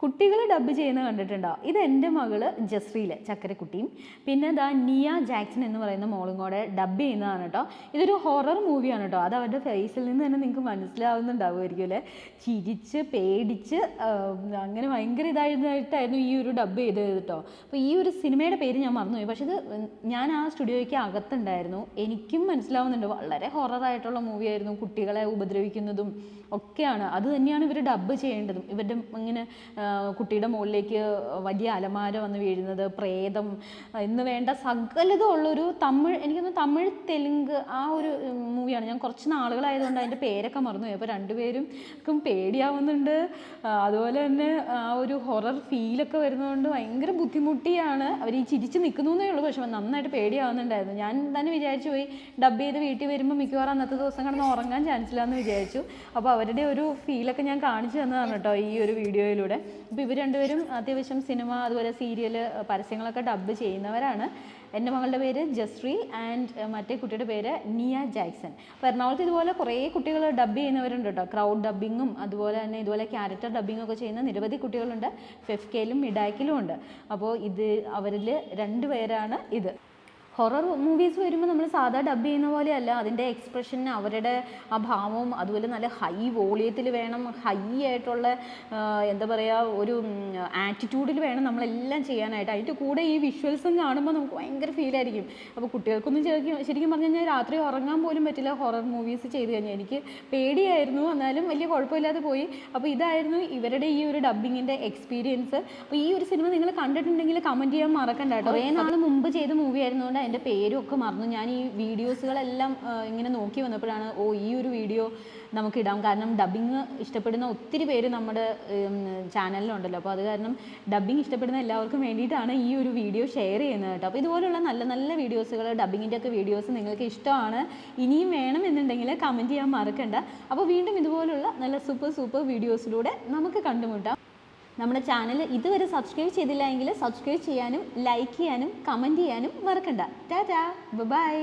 കുട്ടികൾ ഡബ് ചെയ്യുന്ന കണ്ടിട്ടുണ്ടോ? ഇത് എന്റെ മകൾ ജസ്രീൽ ചക്കരക്കുട്ടിയും. പിന്നെ ദാ നിയ ജാക്സൺ എന്ന് പറയുന്ന മോളും കൂടെ ഡബ് ചെയ്യുന്നതാണ് കേട്ടോ ഇതൊരു ഹൊറർ മൂവിയാണ് കേട്ടോ അത് അവരുടെ ഫേസിൽ നിന്ന് തന്നെ നിങ്ങൾക്ക് മനസ്സിലാവുന്നുണ്ടാവുമായിരിക്കും അല്ലേ? ചിരിച്ച് പേടിച്ച് അങ്ങനെ ഭയങ്കര ഇതായിരുന്നായിട്ടായിരുന്നു ഈ ഒരു ഡബ് ചെയ്തത് കേട്ടോ അപ്പോൾ ഈ ഒരു സിനിമയുടെ പേര് ഞാൻ മറന്നുപോയി. പക്ഷേ ഇത് ഞാൻ ആ സ്റ്റുഡിയോയ്ക്ക് അകത്തുണ്ടായിരുന്നു. എനിക്കും മനസ്സിലാവുന്നുണ്ട്. വളരെ ഹൊററായിട്ടുള്ള മൂവിയായിരുന്നു കുട്ടികളെ ഉപദ്രവിക്കുന്നതും ഒക്കെയാണ്. അത് തന്നെയാണ് ഇവർ ഡബ് ചെയ്യേണ്ടതും. ഇവരുടെ ഇങ്ങനെ കുട്ടിയുടെ മുകളിലേക്ക് വലിയ അലമാര വന്ന് വീഴുന്നത് പ്രേതം എന്ന് വേണ്ട സകലതും ഉള്ളൊരു തമിഴ് എനിക്കൊന്ന് തമിഴ് തെലുങ്ക് ആ ഒരു മൂവിയാണ് ഞാൻ കുറച്ച് നാളുകളായതുകൊണ്ട് അതിന്റെ പേരൊക്കെ മറന്നുപോയി. അപ്പോൾ രണ്ടുപേരും പേടിയാവുന്നുണ്ട്. അതുപോലെ തന്നെ ആ ഒരു ഹൊറർ ഫീലൊക്കെ വരുന്നതുകൊണ്ട് ഭയങ്കര ബുദ്ധിമുട്ടിയാണ്. അവർ ഈ ചിരിച്ച് നിൽക്കുന്നേ ഉള്ളൂ. പക്ഷെ നന്നായിട്ട് പേടിയാവുന്നുണ്ടായിരുന്നു. ഞാൻ തന്നെ വിചാരിച്ചു പോയി ഡബ് ചെയ്ത് വീട്ടിൽ വരുമ്പോൾ മിക്കവാറും അന്നത്തെ ദിവസം കിടന്ന് ഉറങ്ങാൻ ചാൻസ് ഇല്ലാന്ന് വിചാരിച്ചു. അപ്പോൾ അവരുടെ ഒരു ഫീലൊക്കെ ഞാൻ കാണിച്ചു തന്നതാണ് കേട്ടോ ഈ ഒരു വീഡിയോയിലൂടെ അപ്പോൾ ഇവർ രണ്ടുപേരും അത്യാവശ്യം സിനിമ അതുപോലെ സീരിയൽ പരസ്യങ്ങളൊക്കെ ഡബ് ചെയ്യുന്നവരാണ്. എന്റെ മകളുടെ പേര് ജസ്രി ആൻഡ് മറ്റേ കുട്ടിയുടെ പേര് നിയ ജാക്സൺ. അപ്പോൾ എറണാകുളത്ത് ഇതുപോലെ കുറേ കുട്ടികൾ ഡബ് ചെയ്യുന്നവരുണ്ട് കേട്ടോ ക്രൗഡ് ഡബിങ്ങും അതുപോലെ തന്നെ ഇതുപോലെ ക്യാരക്ടർ ഡബിങ്ങും ഒക്കെ ചെയ്യുന്ന നിരവധി കുട്ടികളുണ്ട്. ഫെഫ്കയിലും മിഡാക്കിലും ഉണ്ട്. അപ്പോൾ ഇത് അവരിൽ രണ്ട് പേരാണ് ഇത്. ഹൊറർ മൂവീസ് വരുമ്പോൾ നമ്മൾ സാധാ ഡബ് ചെയ്യുന്ന പോലെയല്ല. അതിന്റെ എക്സ്പ്രഷൻ അവരുടെ ആ ഭാവവും അതുപോലെ നല്ല ഹൈ വോളിയത്തിൽ വേണം ഹൈ ആയിട്ടുള്ള എന്താ പറയുക ഒരു ആറ്റിറ്റ്യൂഡിൽ വേണം നമ്മളെല്ലാം ചെയ്യാനായിട്ട്. അതിന്റെ കൂടെ ഈ വിഷ്വൽസും കാണുമ്പോൾ നമുക്ക് ഭയങ്കര ഫീലായിരിക്കും അപ്പോൾ കുട്ടികൾക്കൊന്നും ശരിക്കും ശരിക്കും പറഞ്ഞു കഴിഞ്ഞാൽ രാത്രി ഉറങ്ങാൻ പോലും പറ്റില്ല ഹൊറർ മൂവീസ് ചെയ്ത് കഴിഞ്ഞാൽ എനിക്ക് പേടിയായിരുന്നു എന്നാലും വലിയ കുഴപ്പമില്ലാതെ പോയി. അപ്പോൾ ഇതായിരുന്നു ഇവരുടെ ഈ ഒരു ഡബ്ബിങ്ങിന്റെ എക്സ്പീരിയൻസ് അപ്പോൾ ഈ ഒരു സിനിമ നിങ്ങൾ കണ്ടിട്ടുണ്ടെങ്കിൽ കമന്റ് ചെയ്യാൻ മറക്കണ്ട കേട്ടോ. കുറേ നാൾ മുമ്പ് ചെയ്ത മൂവി ആയിരുന്നുകൊണ്ട് അതിന്റെ പേരും ഒക്കെ മറന്നു. ഞാൻ ഈ വീഡിയോസുകളെല്ലാം ഇങ്ങനെ നോക്കി വന്നപ്പോഴാണ് ഓ ഈ ഒരു വീഡിയോ നമുക്ക് ഇടാം. കാരണം ഡബിങ് ഇഷ്ടപ്പെടുന്ന ഒത്തിരി പേര് നമ്മുടെ ചാനലിലുണ്ടല്ലോ. അപ്പോൾ അത് കാരണം ഡബിങ് ഇഷ്ടപ്പെടുന്ന എല്ലാവർക്കും വേണ്ടിയിട്ടാണ് ഈ ഒരു വീഡിയോ ഷെയർ ചെയ്യുന്നത് കേട്ടോ. അപ്പോൾ ഇതുപോലുള്ള നല്ല നല്ല വീഡിയോസുകൾ ഡബിങ്ങിന്റെ ഒക്കെ വീഡിയോസ് നിങ്ങൾക്ക് ഇഷ്ടമാണ് ഇനിയും വേണമെന്നുണ്ടെങ്കിൽ കമന്റ് ചെയ്യാൻ മറക്കണ്ട. അപ്പോൾ വീണ്ടും ഇതുപോലുള്ള നല്ല സൂപ്പർ സൂപ്പർ വീഡിയോസിലൂടെ നമുക്ക് കണ്ടുമുട്ടാം. നമ്മുടെ ചാനൽ ഇതുവരെ സബ്സ്ക്രൈബ് ചെയ്തില്ല എങ്കിൽ സബ്സ്ക്രൈബ് ചെയ്യാനും ലൈക്ക് ചെയ്യാനും കമന്റ് ചെയ്യാനും മറക്കണ്ട. Tata bye